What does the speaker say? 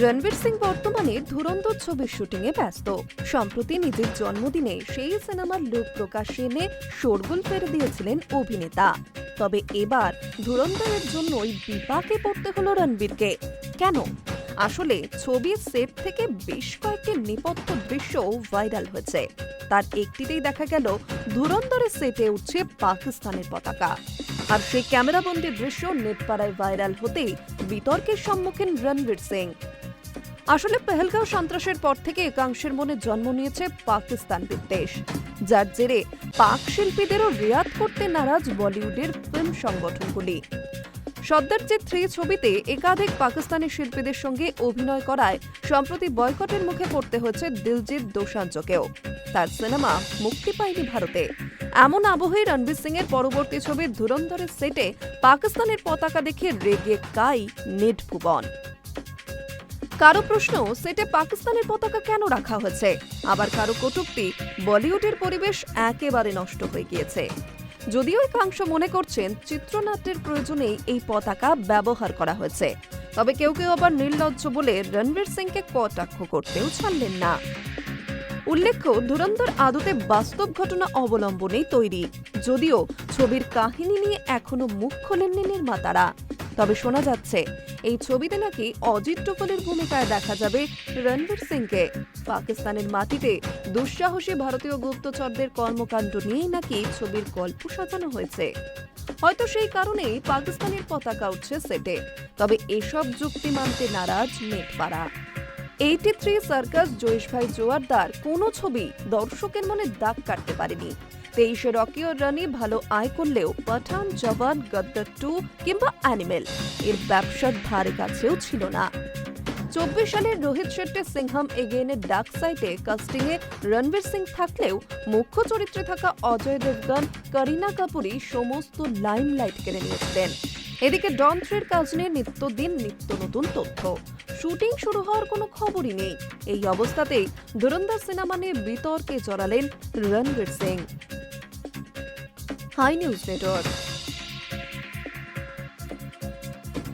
রণবীর সিং বর্তমানে ধুরন্ধর ছবির শুটিংয়ে ব্যস্ত। সম্প্রতি নিজের জন্মদিনে সেই সিনেমার লোক প্রকাশ্যে এনে শোরগোল ফেরে দিয়েছিলেন অভিনেতা। তবে এবার ধুরন্ধরের জন্যই বিপাকে পড়তে হলো রণবীরকে। কেন? আসলে ছবির সেট থেকে বেশ কয়েকটি নেপথ্য দৃশ্য ভাইরাল হয়েছে। তার একটিতেই দেখা গেল, ধুরন্ধরের সেটে উঠছে পাকিস্তানের পতাকা। আর সেই ক্যামেরাবন্দি দৃশ্য নেটপাড়ায় ভাইরাল হতেই বিতর্কের সম্মুখীন রণবীর সিং। আসলে পেহেলগাঁও সন্ত্রাসের পর থেকে একাংশের মনে জন্ম নিয়েছে পাকিস্তান বিদ্বেষ। যার জেরে পাক শিল্পীদেরও রিয়াদ করতে নারাজ বলিউডের ফিল্ম সংগঠনগুলি। সর্দারজিৎ থ্রি ছবিতে একাধিক পাকিস্তানি শিল্পীদের সঙ্গে অভিনয় করায়, সম্প্রতি বয়কটের মুখে পড়তে হয়েছে দিলজিৎ দোসাঞ্জকেও। তার সিনেমা মুক্তি পায়নি ভারতে। এমন আবহে রণবীর সিং এর পরবর্তী ছবির ধুরন্ধরের সেটে পাকিস্তানের পতাকা দেখে রেগে কাই নেট ভুবন কারও প্রশ্ন, সেটে পাকিস্তানের পতাকা কেন রাখা হয়েছে? আবার কারও কটূক্তি, বলিউডের পরিবেশ একেবারে নষ্ট হয়ে গিয়েছে। যদিও একাংশ মনে করছেন, চিত্রনাট্যের প্রয়োজনেই এই পতাকা ব্যবহার করা হয়েছে। তবে কেউ কেউ আবার নির্লজ্জ বলে রণবীর সিংকে কটাক্ষ করতেও ছাড়লেন না। উল্লেখ্য, ধুরন্ধর আদতে বাস্তব ঘটনা অবলম্বনেই তৈরি। যদিও ছবির কাহিনী নিয়ে এখনও মুখ খোলেননি নির্মাতারা। তবে শোনা যাচ্ছে, এই ছবিতে নাকি অজিত টোপলের ভূমিকায় দেখা যাবে রণবীর সিংকে। পাকিস্তানের মাটিতে দুঃসাহসী ভারতীয় গুপ্তচরদের কর্মকাণ্ড নিয়েই নাকি ছবির গল্প সাজানো হয়েছে। হয়তো সেই কারণেই পাকিস্তানের পতাকা উঠছে সেটে, তবে এসব যুক্তি মানতে নারাজ নেটপাড়া এইটি থ্রি সার্কাস জয়েশ ভাই জোয়ারদার কোনো ছবি দর্শকের মনে দাগ কাটতে পারেনি। তেইশে রকি ও রানি ভালো আয় করলেও পাঠান জবান গদ্দার টু কিংবা অ্যানিমেল, এর ব্যবসার ধারে কাছেও ছিল না। চব্বিশ সালের রোহিত শেট্টি, সিংহাম এগেইনের ডাক সাইটে কাস্টিংয়ে রণবীর সিং থাকলেও মুখ্য চরিত্রে থাকা অজয় দেবগন, করিনা কাপুরই সমস্ত লাইমলাইট কেড়ে নিয়েছিলেন। এদিকে যন্ত্রের কাজ নিয়ে নিত্যদিন নিত্য নতুন তথ্য। শুটিং শুরু হওয়ার কোনো খবরই নেই। এই অবস্থাতেই ধুরন্ধর সিনেমা নিয়ে বিতর্কে জড়ালেন Ranveer Singh. Hi news network.